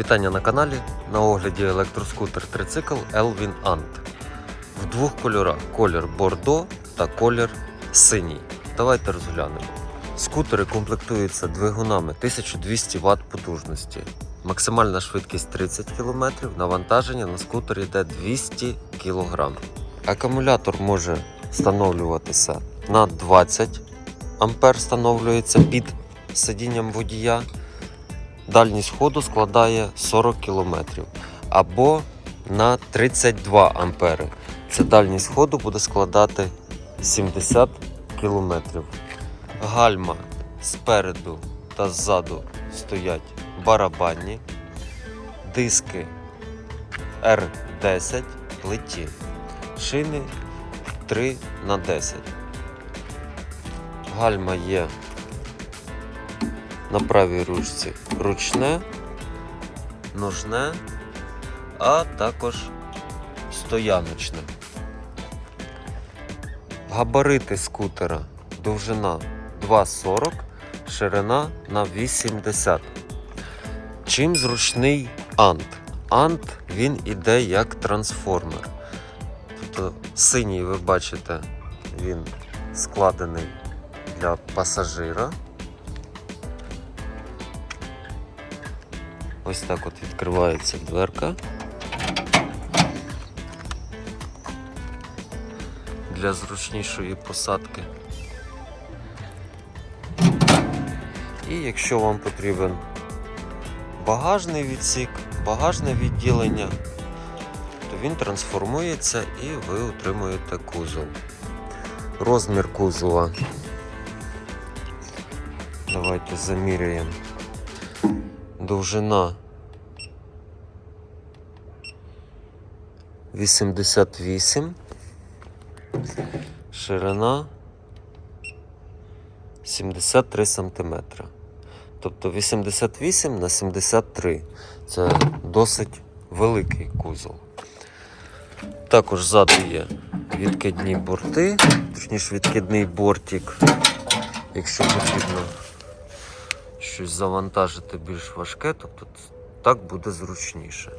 Вітання на каналі. На огляді електроскутер трицикл Elvin Ant. В двох кольорах: колір бордо та колір синій. Давайте розглянемо. Скутери комплектуються двигунами 1200 Вт потужності. Максимальна швидкість 30 км, навантаження на скутері йде 200 кг. Акумулятор може встановлюватися на 20 ампер, встановлюється під сидінням водія. Дальність ходу складає 40 км або на 32 ампери. Це дальність ходу буде складати 70 км. Гальма спереду та ззаду стоять барабанні, диски R10 плиті, шини 3 на 10. Гальма є на правій ручці ручне, ножне, а також стояночне. Габарити скутера довжина 2,40, ширина на 80. Чим зручний ант? Ант він іде як трансформер. Тобто синій, ви бачите, він складений для пасажира. Ось так от відкривається дверка. Для зручнішої посадки. І якщо вам потрібен багажний відсік, багажне відділення, то він трансформується і ви отримуєте кузов. Розмір кузова. Давайте заміряємо. Довжина 88, ширина 73 см. Тобто 88 на 73. Це досить великий кузов. Також ззаду є відкидні борти, точніше відкидний бортик, якщо потрібно щось завантажити більш важке, тобто так буде зручніше.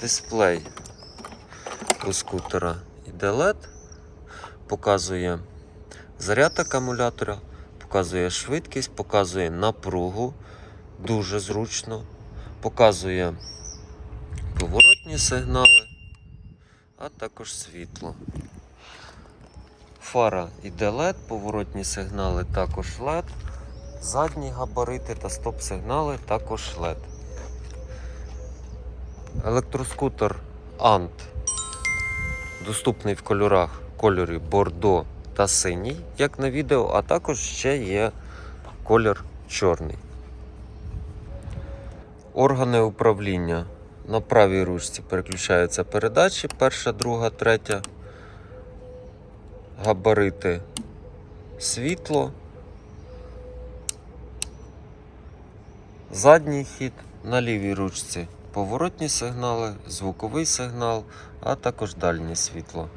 Дисплей у скутера іде LED, показує заряд акумулятора, показує швидкість, показує напругу, дуже зручно, показує поворотні сигнали, а також світло. Фара іде LED, поворотні сигнали також LED, задні габарити та стоп-сигнали також LED. Електроскутер Ant доступний в кольорах кольорі бордо та синій, як на відео, а також ще є колір чорний. Органи управління на правій ручці переключаються передачі, перша, друга, третя габарити світло, задній хід на лівій ручці поворотні сигнали, звуковий сигнал, а також дальнє світло.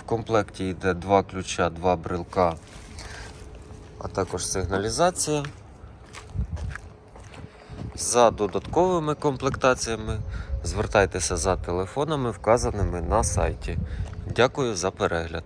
В комплекті йде два ключа, два брелка, а також сигналізація. За додатковими комплектаціями звертайтеся за телефонами, вказаними на сайті. Дякую за перегляд.